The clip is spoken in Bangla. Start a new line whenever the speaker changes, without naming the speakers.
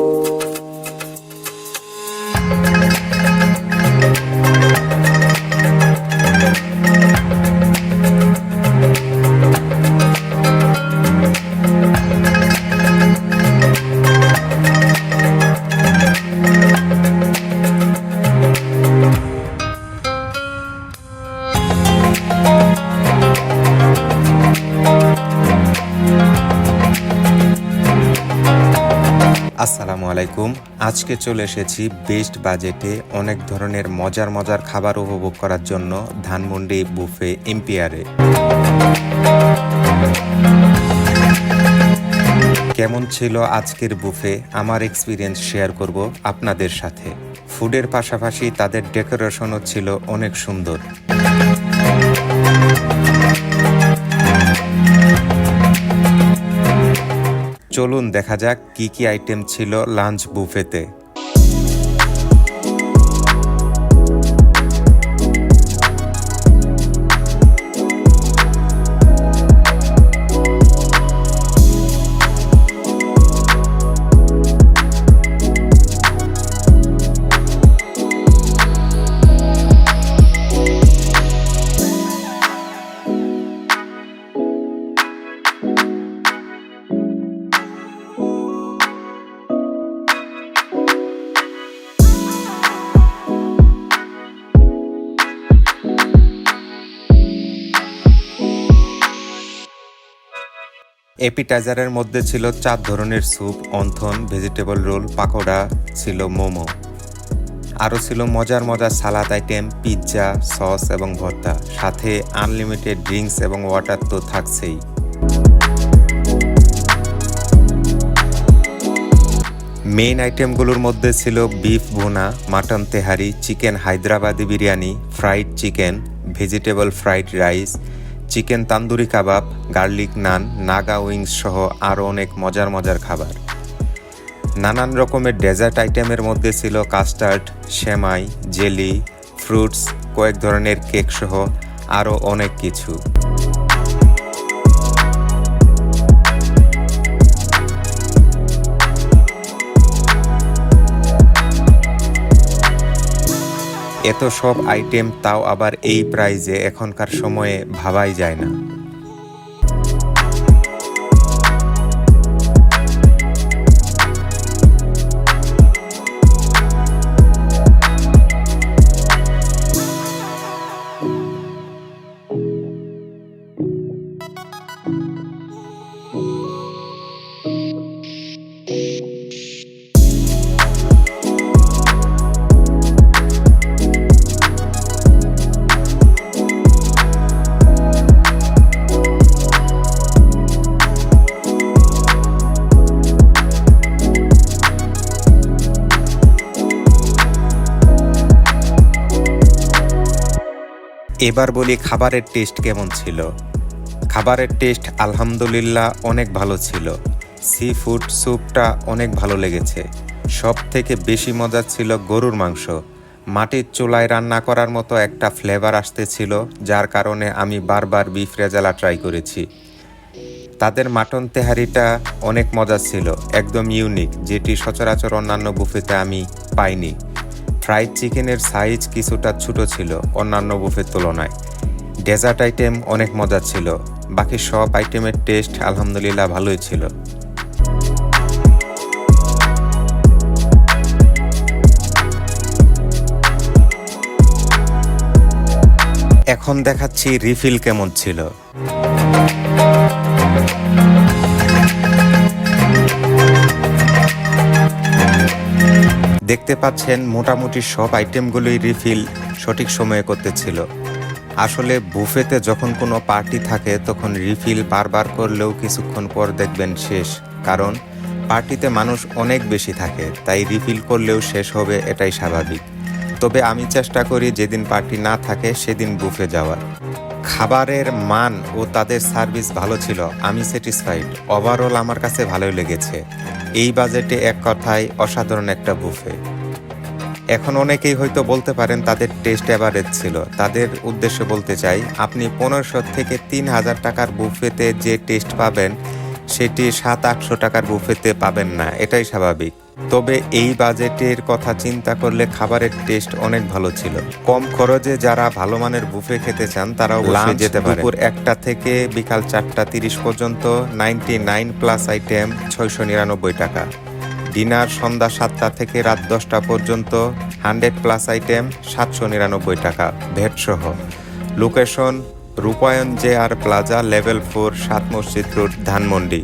Thank you. আসসালামু আলাইকুম। আজকে চলে এসেছি বেস্ট বাজেটে অনেক ধরনের মজার মজার খাবার উপভোগ করার জন্য ধানমন্ডি বুফে এম্পিয়ারে কেমন ছিল আজকের বুফে? আমার এক্সপিরিয়েন্স শেয়ার করব আপনাদের সাথে। ফুডের পাশাপাশি তাদের ডেকোরেশনও ছিল অনেক সুন্দর। চলুন দেখা যাক কি কি আইটেম ছিল লাঞ্চ বুফেতে এপিটাইজারের মধ্যে ছিল চার ধরনের soup, wonton, vegetable roll, pakora, ছিল মোমো। আরও ছিল মজার মজার সালাদ আইটেম, পিৎজা, সস এবং ভর্তা। সাথে আনলিমিটেড ড্রিঙ্কস এবং ওয়াটার তো থাকছেই। মেইন আইটেমগুলোর মধ্যে ছিল beef bhuna, mutton tehari, chicken Hyderabadi biryani, fried chicken, vegetable fried rice chicken tandoori kebab, garlic naan, Naga wings সহ আরও অনেক মজার মজার খাবার। নানান রকমের ডেজার্ট আইটেমের মধ্যে ছিল কাস্টার্ড, সেমাই, জেলি, ফ্রুটস, কয়েক ধরনের কেক সহ আরও অনেক কিছু। এত সব আইটেম তাও আবার এই প্রাইজে এখনকার সময়ে ভাবাই যায় না। এবার বলি খাবারের টেস্ট কেমন ছিল। খাবারের টেস্ট আলহামদুলিল্লাহ অনেক ভালো ছিল। সি ফুড স্যুপটা অনেক ভালো লেগেছে। সব থেকে বেশি মজা ছিল গরুর মাংস। মাটির চুলায় রান্না করার মতো একটা ফ্লেভার আসতেছিল, যার কারণে আমি বারবার বিফ রেজালা ট্রাই করেছি। তাদের মাটন তেহারিটা অনেক মজা ছিল, একদম ইউনিক যেটি সচরাচর অন্যান্য বুফেতে আমি পাইনি। ফ্রাইড চিকেনের সাইজ কিছুটা ছোট ছিল অন্যান্য বুফের তুলনায়। ডেজার্ট আইটেম অনেক মজা ছিল। বাকি সব আইটেমের টেস্ট আলহামদুলিল্লাহ ভালোই ছিল। এখন দেখাচ্ছি রিফিল কেমন ছিল। দেখতে পাচ্ছেন মোটামুটি সব আইটেমগুলোই রিফিল সঠিক সময়ে করতেছিল। আসলে বুফেতে যখন কোনো পার্টি থাকে, তখন রিফিল বারবার করলেও কিছুক্ষণ পর দেখবেন শেষ। কারণ পার্টিতে মানুষ অনেক বেশি থাকে, তাই রিফিল করলেও শেষ হবে এটাই স্বাভাবিক। তবে আমি চেষ্টা করি যেদিন পার্টি না থাকে, সেদিন বুফে যাওয়ার। খাবারের মান ও তাদের সার্ভিস ভালো ছিল, আমি স্যাটিসফাইড ওভারঅল আমার কাছে ভালোই লেগেছে। এই বাজেটে এক কথায় অসাধারণ একটা বুফে এখন অনেকেই হয়তো বলতে পারেন তাদের টেস্ট অ্যাভারেজ ছিল। তাদের উদ্দেশ্যে বলতে চাই, আপনি পনেরোশো থেকে তিন হাজার টাকার বুফেতে যে টেস্ট পাবেন, সেটি সাত আটশো টাকার বুফেতে পাবেন না। এটাই স্বাভাবিক। তবে এই বাজেটের কথা চিন্তা করলে খাবারের টেস্ট অনেক ভালো ছিল। কম খরচে যারা ভালো মানের বুফে খেতে চান তারাও অবশ্যই যেতে পারে দুপুর একটা থেকে বিকাল চারটা তিরিশ পর্যন্ত নাইনটি নাইন প্লাস আইটেম ছয়শো নিরানব্বই টাকা। ডিনার সন্ধ্যা সাতটা থেকে রাত দশটা পর্যন্ত হান্ড্রেড প্লাস আইটেম সাতশো নিরানব্বই টাকা। ভেটসহ। Location Rupayan J R plaza level four Sat Masjid road Dhanmondi.